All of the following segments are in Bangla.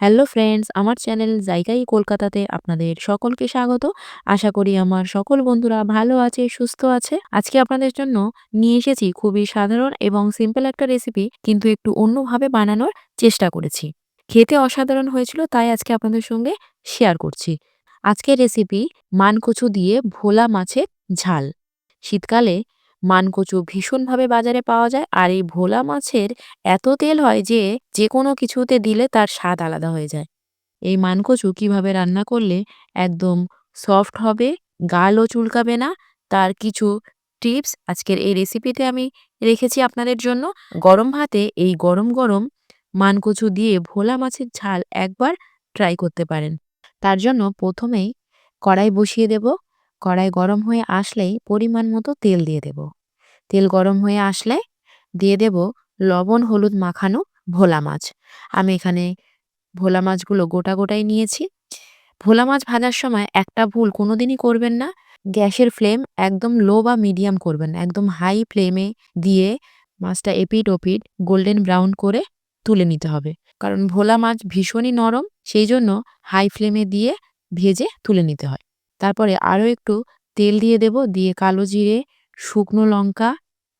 হ্যালো ফ্রেন্ডস, আমার চ্যানেল জায়গাই কলকাতাতে আপনাদের সকলকে স্বাগত। আশা করি আমার সকল বন্ধুরা ভালো আছে, সুস্থ আছে। আজকে আপনাদের জন্য নিয়ে এসেছি খুবই সাধারণ এবং সিম্পল একটা রেসিপি কিন্তু একটু অন্যভাবে বানানোর চেষ্টা করেছি। খেতে অসাধারণ হয়েছিল, তাই আজকে আপনাদের সঙ্গে শেয়ার করছি। আজকের রেসিপি মানকচু দিয়ে ভোলা মাছের ঝাল। শীতকালে মানকচু ভীষণভাবে বাজারে পাওয়া যায়। আর এই ভোলা মাছের এত তেল হয় যে যে কোনো কিছুতে দিলে তার স্বাদ আলাদা হয়ে যায়। এই মানকচু কীভাবে রান্না করলে একদম সফট হবে, গালও চুলকাবে না, তার কিছু টিপস আজকের এই রেসিপিতে আমি রেখেছি আপনাদের জন্য। গরম ভাতে এই গরম গরম মানকচু দিয়ে ভোলা মাছের ঝাল একবার ট্রাই করতে পারেন। তার জন্য প্রথমেই কড়াই বসিয়ে দেব। কড়াই গরম হয়ে আসলেই পরিমাণ মতো তেল দিয়ে দেব। তেল গরম হয়ে আসলে দিয়ে দেব লবণ, হলুদ মাখানো ভোলা মাছ। আমি এখানে ভোলা মাছগুলো গোটা গোটাই নিয়েছি। ভোলা মাছ ভাজার সময় একটা ভুল কোনোদিনই করবেন না। গ্যাসের ফ্লেম একদম লো বা মিডিয়াম করবেন একদম হাই ফ্লেমে দিয়ে মাছটা এপিট ওপিট গোল্ডেন ব্রাউন করে তুলে নিতে হবে। কারণ ভোলা মাছ ভীষণই নরম, সেই জন্য হাই ফ্লেমে দিয়ে ভেজে তুলে নিতে হয়। তারপরে আরও একটু তেল দিয়ে দেব, দিয়ে কালো জিরে, শুকনো লঙ্কা,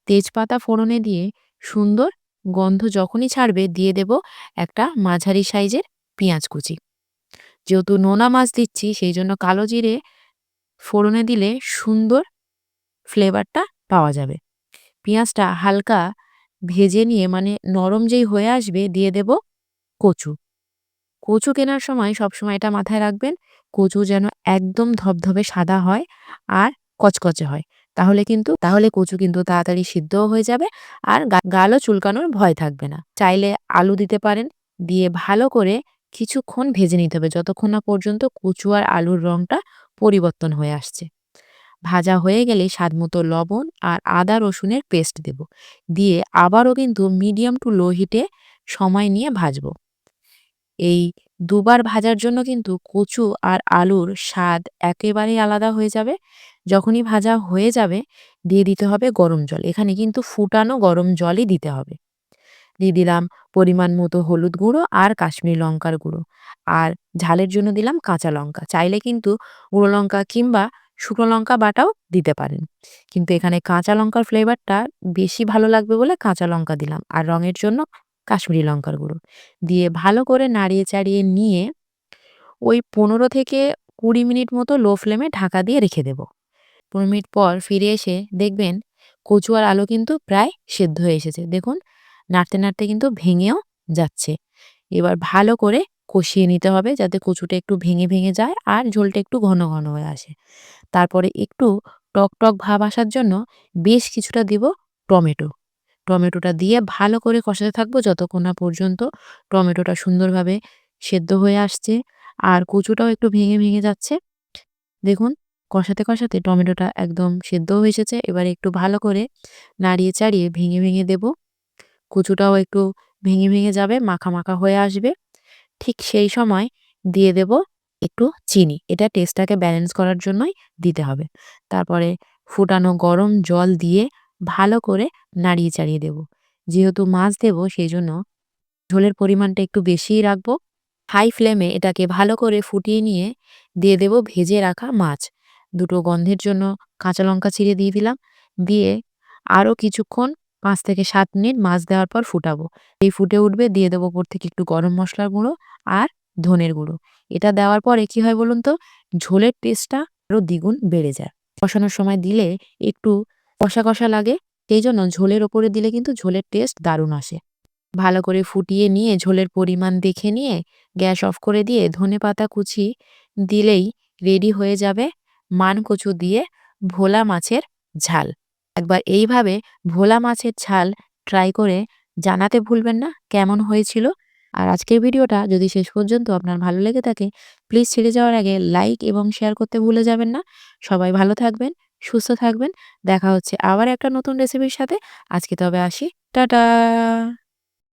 তেজপাতা ফোড়নে দিয়ে সুন্দর গন্ধ যখনই ছাড়বে দিয়ে দেব একটা মাঝারি সাইজের পেঁয়াজ কুচি। যেহেতু নোনা মাছ দিচ্ছি, সেই জন্য কালো জিরে ফোড়নে দিলে সুন্দর ফ্লেভারটা পাওয়া যাবে। পেঁয়াজটা হালকা ভেজে নিয়ে মানে নরম যেই হয়ে আসবে, দিয়ে দেব কচু। কচু কেনার সময় সবসময় এটা মাথায় রাখবেন, কচু যেন একদম ধবধবে সাদা হয় আর কচকচে হয়। তাহলে কিন্তু, তাহলে কচু কিন্তু তাড়াতাড়ি সিদ্ধও হয়ে যাবে আর গালও চুলকানোর ভয় থাকবে না। চাইলে আলু দিতে পারেন, দিয়ে ভালো করে কিছুক্ষণ ভেজে নিতে হবে। যতক্ষণ না পর্যন্ত কচু আর আলুর রঙটা পরিবর্তন হয়ে আসছে। ভাজা হয়ে গেলে স্বাদ মতো লবণ আর আদা রসুনের পেস্ট দেব। দিয়ে আবারও কিন্তু মিডিয়াম টু লো হিটে সময় নিয়ে ভাজবো। এই দুবার ভাজার জন্য কিন্তু কচু আর আলুর স্বাদ একেবারেই আলাদা হয়ে যাবে। যখনই ভাজা হয়ে যাবে, দিয়ে দিতে হবে গরম জল। এখানে কিন্তু ফুটানো গরম জলই দিতে হবে। দিয়ে দিলাম পরিমাণ মতো হলুদ গুঁড়ো আর কাশ্মীরি লঙ্কার গুঁড়ো। আর ঝালের জন্য দিলাম কাঁচা লঙ্কা। চাইলে কিন্তু গুঁড়ো লঙ্কা কিংবা শুকনো লঙ্কা বাটাও দিতে পারেন। কিন্তু এখানে কাঁচা লঙ্কার ফ্লেভারটা বেশি ভালো লাগবে বলে কাঁচা লঙ্কা দিলাম। আর রঙের জন্য কাশ্মীরি লঙ্কার গুঁড়ো। দিয়ে ভালো করে নাড়িয়ে চাড়িয়ে নিয়ে ওই পনেরো থেকে কুড়ি মিনিট মতো লো ফ্লেমে ঢাকা দিয়ে রেখে দেব। পনেরো মিনিট পর ফিরে এসে দেখবেন কচু আর আলু কিন্তু প্রায় সেদ্ধ হয়ে এসেছে। দেখুন, নাড়তে নাড়তে কিন্তু ভেঙেও যাচ্ছে। এবার ভালো করে কষিয়ে নিতে হবে যাতে কচুটা একটু ভেঙে ভেঙে যায় আর ঝোলটা একটু ঘন ঘন হয়ে আসে। তারপরে একটু টক টক ভাব আসার জন্য বেশ কিছুটা দিব টমেটো। টমেটোটা দিয়ে ভালো করে কষাতে থাকব যতক্ষণ না পর্যন্ত টমেটোটা সুন্দরভাবে সেদ্ধ হয়ে আসছে। আর কচুটাও একটু ভেঙে ভেঙে যাচ্ছে। দেখুন, কষাতে কষাতে টমেটোটা একদম সেদ্ধ হয়ে এসেছে। এবার একটু ভালো করে নাড়িয়ে চাড়িয়ে ভেঙে ভেঙে দেব। কচুটাও একটু ভেঙে ভেঙে যাবে, মাখা মাখা হয়ে আসবে। ঠিক সেই সময় দিয়ে দেব একটু চিনি। এটা টেস্টটাকে ব্যালেন্স করার জন্যই দিতে হবে। তারপরে ফুটানো গরম জল দিয়ে ভালো করে নাড়িয়ে চাড়িয়ে দেব। যেহেতু মাছ দেব সেই জন্য ঝোলের পরিমাণটা একটু বেশিই রাখব। হাই ফ্লেমে এটাকে ভালো করে ফুটিয়ে নিয়ে দিয়ে দেব ভেজে রাখা মাছ। দুটো গন্ধের জন্য কাঁচা লঙ্কা ছিঁড়ে দিয়ে দিলাম। দিয়ে আরও কিছুক্ষণ পাঁচ থেকে সাত মিনিট মাছ দেওয়ার পর ফুটাবো। এই ফুটে উঠবে, দিয়ে দেবো ওপর থেকে একটু গরম মশলার গুঁড়ো আর ধনের গুঁড়ো। এটা দেওয়ার পরে কী হয় বলুন তো? ঝোলের টেস্টটা আরও দ্বিগুণ বেড়ে যায়। বসানোর সময় দিলে একটু কষা কষা লাগে, সেই জন্য ঝোলের ওপরে দিলে কিন্তু ঝোলের টেস্ট দারুণ আসে। ভালো করে ফুটিয়ে নিয়ে ঝোলের পরিমাণ দেখে নিয়ে গ্যাস অফ করে দিয়ে ধনে পাতা কুচি দিলেই রেডি হয়ে যাবে মান কচু দিয়ে ভোলা মাছের ঝাল। একবার এইভাবে ভোলা মাছের ঝাল ট্রাই করে জানাতে ভুলবেন না, কেমন হয়েছিল? আর আজকের ভিডিওটা যদি শেষ পর্যন্ত আপনার ভালো লেগে থাকে প্লিজ ছেড়ে যাওয়ার আগে লাইক এবং শেয়ার করতে ভুলে যাবেন না। সবাই ভালো থাকবেন। সুস্থ থাকবেন। দেখা হচ্ছে আবার একটা নতুন রেসিপির সাথে। আজকে তবে আসি। টাটা!